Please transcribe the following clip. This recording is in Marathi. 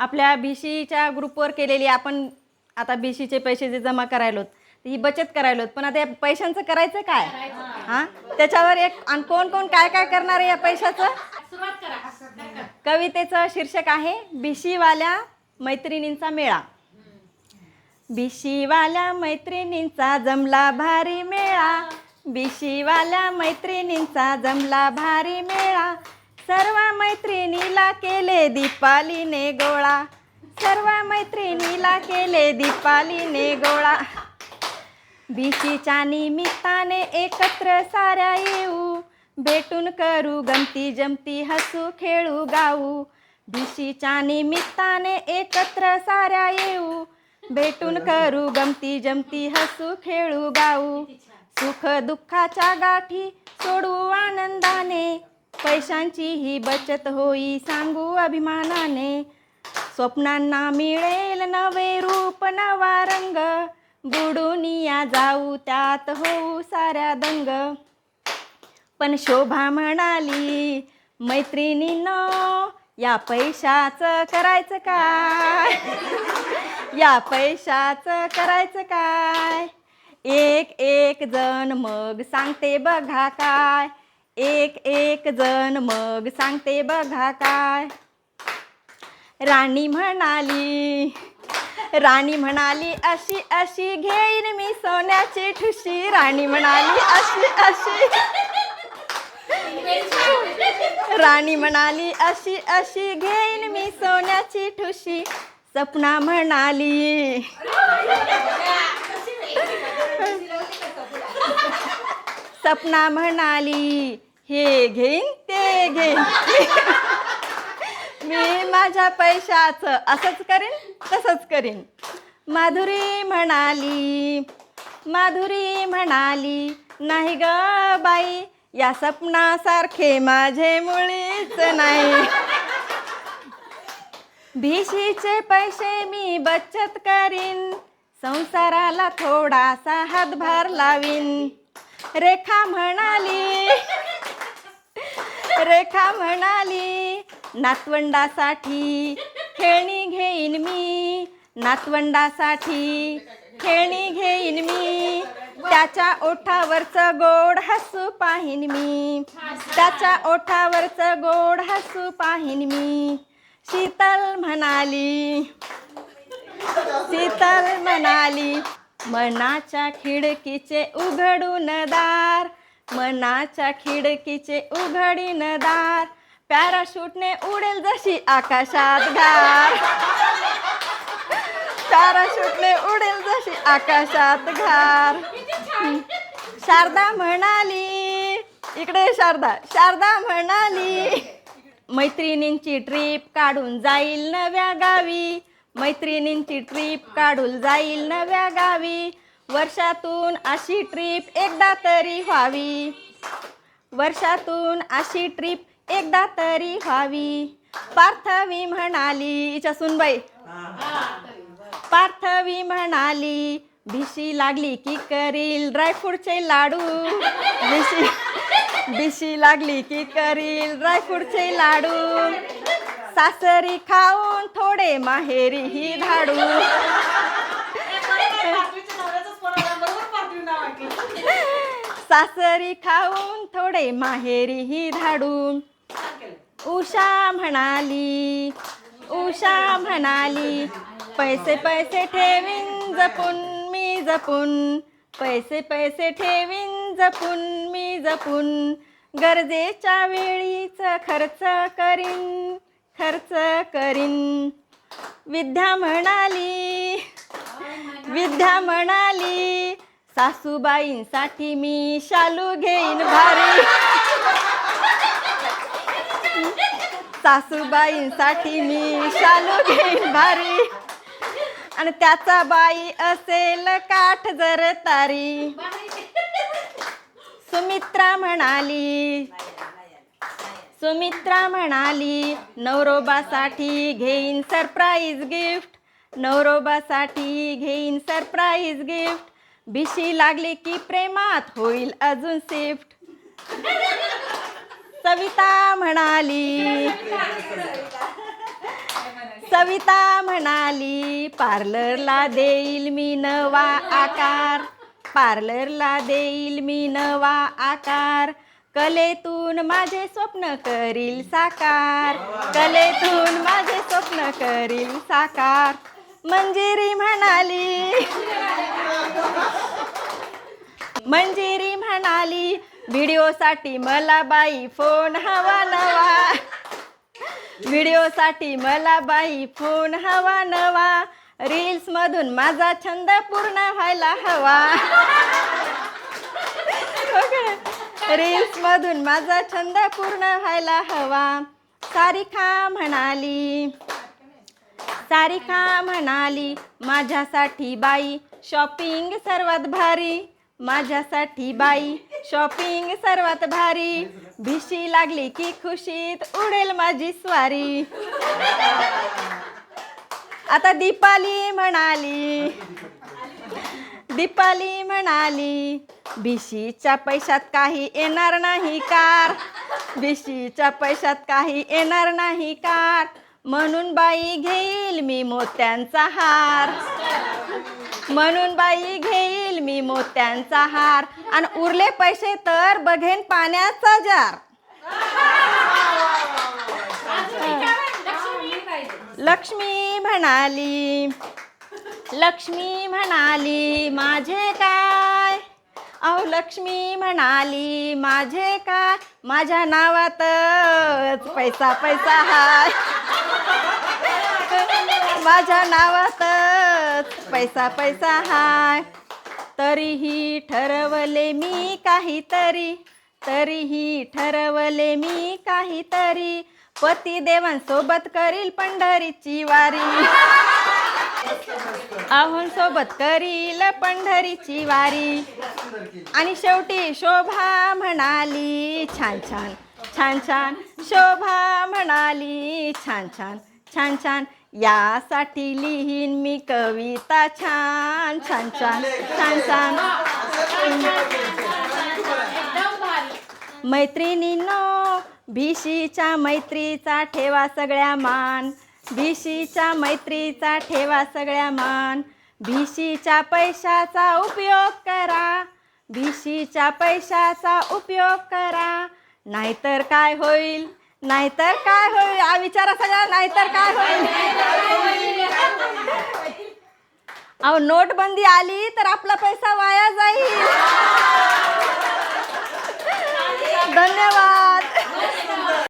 आपल्या भिशीच्या ग्रुपवर केलेली आपण आता भिशीचे पैसे जे जमा करायलोत ही बचत करायलोत. पण आता या पैशांचं करायचं काय? हां? त्याच्यावर एक आणि कोण कोण काय काय करणार आहे या पैशाचं? कवितेचं शीर्षक आहे भिशीवाल्या मैत्रिणींचा मेळा. भिशीवाल्या मैत्रिणींचा जमला भारी मेळा. भिशीवाल्या मैत्रिणींचा जमला भारी मेळा. सर्व मैत्रिणीला केले दीपालीने गोळा. सर्व मैत्रिणीला केले दीपालीने गोळा. भीशीच्या निमित्ताने एकत्र साऱ्या येऊ. भेटून करू गमती जमती हसू खेळू गाऊ. भीशीच्या निमित्ताने एकत्र साऱ्या येऊ. भेटून करू गमती जमती हसू खेळू गाऊ. सुख दुःखाच्या गाठी सोडू आनंदाने. पैशांची ही बचत होई सांगू अभिमानाने. स्वप्नांना मिळेल नवे रूप नवा रंग. बुडून या जाऊ त्यात होऊ साऱ्या दंग. पण शोभा म्हणाली मैत्रिणीनं या पैशाचं करायचं काय? या पैशाचं करायचं काय? एक एक जण मग सांगते बघा काय? एक एक जण मग सांगते बघा काय. राणी म्हणाली राणी म्हणाली अशी अशी घेईन मी सोन्याची ठुशी. राणी म्हणाली अशी अशी. राणी म्हणाली अशी अशी घेईन मी सोन्याची ठुशी. सपना म्हणाली सपना म्हणाली हे घेईन ते घेईन. मी माझ्या पैशाचं असंच करेन तसंच करीन. माधुरी म्हणाली माधुरी म्हणाली नाही ग बाई या सपनासारखे माझे मुळीच नाही. भीशीचे पैसे मी बचत करीन संसाराला थोडासा हातभार लावीन. रेखा म्हणाली रेखा म्हणाली नातवंडासाठी खेळणी घेईन मी. नातवंडासाठी खेळणी घेईन मी. त्याच्या ओठावरचं गोड हसू पाहीन मी. त्याच्या ओठावरचं गोड हसू पाहीन मी. शीतल म्हणाली शीतल म्हणाली मनाच्या खिडकीचे उघडून दार मनाच्या खिडकीचे उघडीन दार. पॅराशूटने उडेल जशी आकाशात घार. पॅराशूटने उडेल जशी आकाशात घार. शारदा म्हणाली इकडे शारदा शारदा म्हणाली मैत्रिणींची ट्रीप काढून जाईल नव्या गावी. मैत्रिणींची ट्रीप काढून जाईल नव्या गावी. वर्षातून अशी ट्रीप एकदा तरी व्हावी. वर्षातून अशी ट्रीप एकदा तरी व्हावी. पार्थवी म्हणाली हिच्या सुनबाई पार्थवी म्हणाली भिशी लागली की करील ड्रायफ्रूटचे लाडू. भिशी भिशी लागली की करील ड्रायफ्रूटचे लाडू. सासरी खाऊन थोडे माहेरी ही धाडू सासरी खाऊन थोडे माहेरी ही धाडून. उषा म्हणाली उषा म्हणाली पैसे पैसे ठेवीन जपून मी जपून. पैसे पैसे ठेवीन जपून मी जपून. गरजेच्या वेळीच खर्च करीन खर्च करीन. विद्या म्हणाली विद्या म्हणाली सासूबाईंसाठी मी शालू घेईन भारी. सासूबाईंसाठी मी शालू घेईन भारी. आणि त्याचा बाई असेल काठ जर तारी. सुमित्रा म्हणाली सुमित्रा म्हणाली नवरोबासाठी घेईन सरप्राईज गिफ्ट नवरोबासाठी घेईन सरप्राईज गिफ्ट भिशी लागली की प्रेमात होईल अजून शिफ्ट सविता म्हणाली सविता म्हणाली पार्लरला देईल मी नवा आकार पार्लरला देईल मी नवा आकार. कलेतून माझे स्वप्न करील साकार कलेतून माझे स्वप्न करील साकार. मंजिरी म्हणाली. मंजिरी म्हणाली व्हिडिओसाठी मला बाई फोन हवा नवा. व्हिडिओसाठी मला बाई फोन हवा नवा. रील्स मधून माझा छंद पूर्ण व्हायला हवा. रील्स मधून माझा छंद पूर्ण व्हायला हवा. सारिका म्हणाली. सारिका म्हणाली माझ्यासाठी बाई शॉपिंग सर्वात भारी. माझ्यासाठी बाई शॉपिंग सर्वात भारी. भिशी लागली की खुशीत उडेल माझी स्वारी. आता दीपाली म्हणाली. दीपाली म्हणाली भिशीच्या पैशात काही येणार नाही कार. भिशीच्या पैशात काही येणार नाही कार. म्हणून बाई घेईल मी मोत्यांचा हार. म्हणून बाई घेईल मी मोत्यांचा हार. आणि उरले पैसे तर बघेन पाण्याचा जार. लक्ष्मी म्हणाली लक्ष्मी म्हणाली माझे काय? अहो लक्ष्मी म्हणाली माझे काय? माझ्या नावातच पैसा पैसा हाय. माझ्या नावातच पैसा पैसा हाय. तरीही ठरवले मी काहीतरी तरीही ठरवले मी काहीतरी. पती देवांसोबत करील पंढरीची वारी. आहोन सोबत करील पंढरीची वारी. आणि शेवटी शोभा म्हणाली छान छान छान छान. शोभा म्हणाली छान छान छान छान. यासाठी लिहीन मी कविता छान छान छान छान छान. मैत्रिणीनो भिशीच्या मैत्रीचा ठेवा सगळ्या मान. भिशीच्या मैत्रीचा ठेवा सगळ्या मान. भीशीच्या पैशाचा उपयोग करा. भीशीच्या पैशाचा उपयोग करा. नाहीतर काय होईल? नाहीतर काय होईल? हा विचारा सगळा नाहीतर काय होईल? अहो नोटबंदी आली तर आपला पैसा वाया जाईल. धन्यवाद.